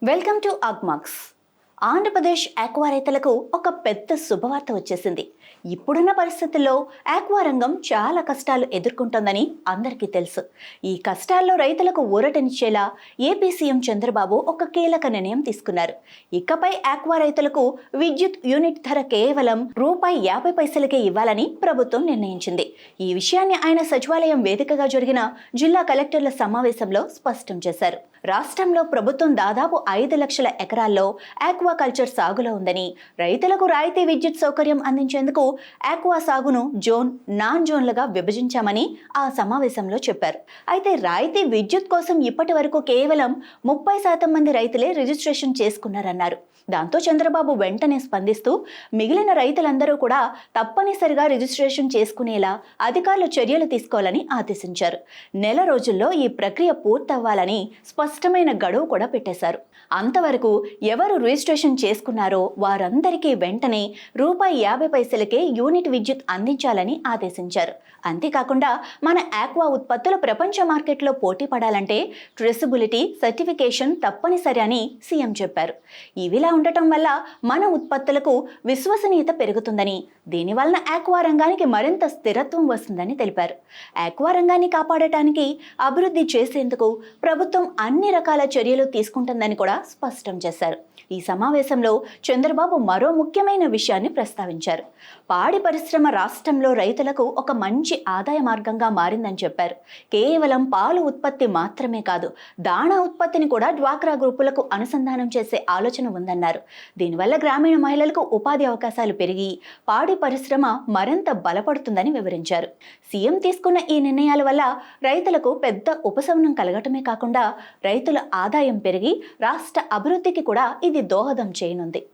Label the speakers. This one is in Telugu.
Speaker 1: Welcome to Agmarks. Andhra Pradesh aqua రైతులకు ఒక పెద్ద శుభవార్త వచ్చేసింది. ఇప్పుడున్న పరిస్థితుల్లో ఆక్వా రంగం చాలా కష్టాలు ఎదుర్కొంటోందని అందరికీ తెలుసు. ఈ కష్టాల్లో రైతులకు ఊరటనిచ్చేలా ఏపీ సీఎం చంద్రబాబు ఒక కీలక నిర్ణయం తీసుకున్నారు. ఇకపై ఆక్వా రైతులకు విద్యుత్ యూనిట్ ధర కేవలం రూపాయి యాభై పైసలకే ఇవ్వాలని ప్రభుత్వం నిర్ణయించింది. ఈ విషయాన్ని ఆయన సచివాలయం వేదికగా జరిగిన జిల్లా కలెక్టర్ల సమావేశంలో స్పష్టం చేశారు. రాష్ట్రంలో ప్రభుత్వం దాదాపు ఐదు లక్షల ఎకరాల్లో ఆక్వా ఆక్వాకల్చర్ సాగులో ఉందని రైతులకు రాయితీ విద్యుత్ సౌకర్యం అందించేందుకు ఆక్వా సాగును జోన్ నాన్ జోన్లుగా విభజించామని ఆ సమావేశంలో చెప్పారు. అయితే రాయితీ విద్యుత్ కోసం ఇప్పటి వరకు కేవలం ముప్పై శాతం మంది రైతులే రిజిస్ట్రేషన్ చేసుకున్నారన్నారు. దాంతో చంద్రబాబు వెంటనే స్పందిస్తూ మిగిలిన రైతులందరూ కూడా తప్పనిసరిగా రిజిస్ట్రేషన్ చేసుకునేలా అధికారులు చర్యలు తీసుకోవాలని ఆదేశించారు. నెల రోజుల్లో ఈ ప్రక్రియ పూర్తవ్వాలని స్పష్టమైన గడువు కూడా పెట్టేశారు. అంతవరకు ఎవరు రిజిస్ట్రేషన్ చేసుకున్నారో వారందరికీ వెంటనే రూపాయి యాభై పైసలకే యూనిట్ విద్యుత్ అందించాలని ఆదేశించారు. అంతేకాకుండా మన ఆక్వా ఉత్పత్తులు ప్రపంచ మార్కెట్లో పోటీ పడాలంటే ట్రెసిబిలిటీ సర్టిఫికేషన్ తప్పనిసరి అని సీఎం చెప్పారు. ఇవిలా ఉండటం వల్ల మన ఉత్పత్తులకు విశ్వసనీయత పెరుగుతుందని దీనివలన ఆక్వా రంగానికి మరింత స్థిరత్వం వస్తుందని తెలిపారు. ఆక్వా రంగాన్ని కాపాడటానికి అభివృద్ధి చేసేందుకు ప్రభుత్వం అన్ని రకాల చర్యలు తీసుకుంటుందని కూడా స్పష్టం చేశారు. ఈ సమావేశంలో చంద్రబాబు మరో ముఖ్యమైన విషయాన్ని ప్రస్తావించారు. పాడి పరిశ్రమ రాష్ట్రంలో రైతులకు ఒక మంచి ఆదాయ మార్గంగా మారిందని చెప్పారు. కేవలం పాలు ఉత్పత్తి మాత్రమే కాదు దాణా ఉత్పత్తిని కూడా డ్వాక్రా గ్రూపులకు అనుసంధానం చేసే ఆలోచన ఉందన్నారు. దీనివల్ల గ్రామీణ మహిళలకు ఉపాధి అవకాశాలు పెరిగి పాడి పరిశ్రమ మరింత బలపడుతుందని వివరించారు. సీఎం తీసుకున్న ఈ నిర్ణయాల వల్ల రైతులకు పెద్ద ఉపశమనం కలగటమే కాకుండా రైతుల ఆదాయం పెరిగి రాష్ట్ర అభివృద్ధికి కూడా ఇది దోహదం చేయనుంది.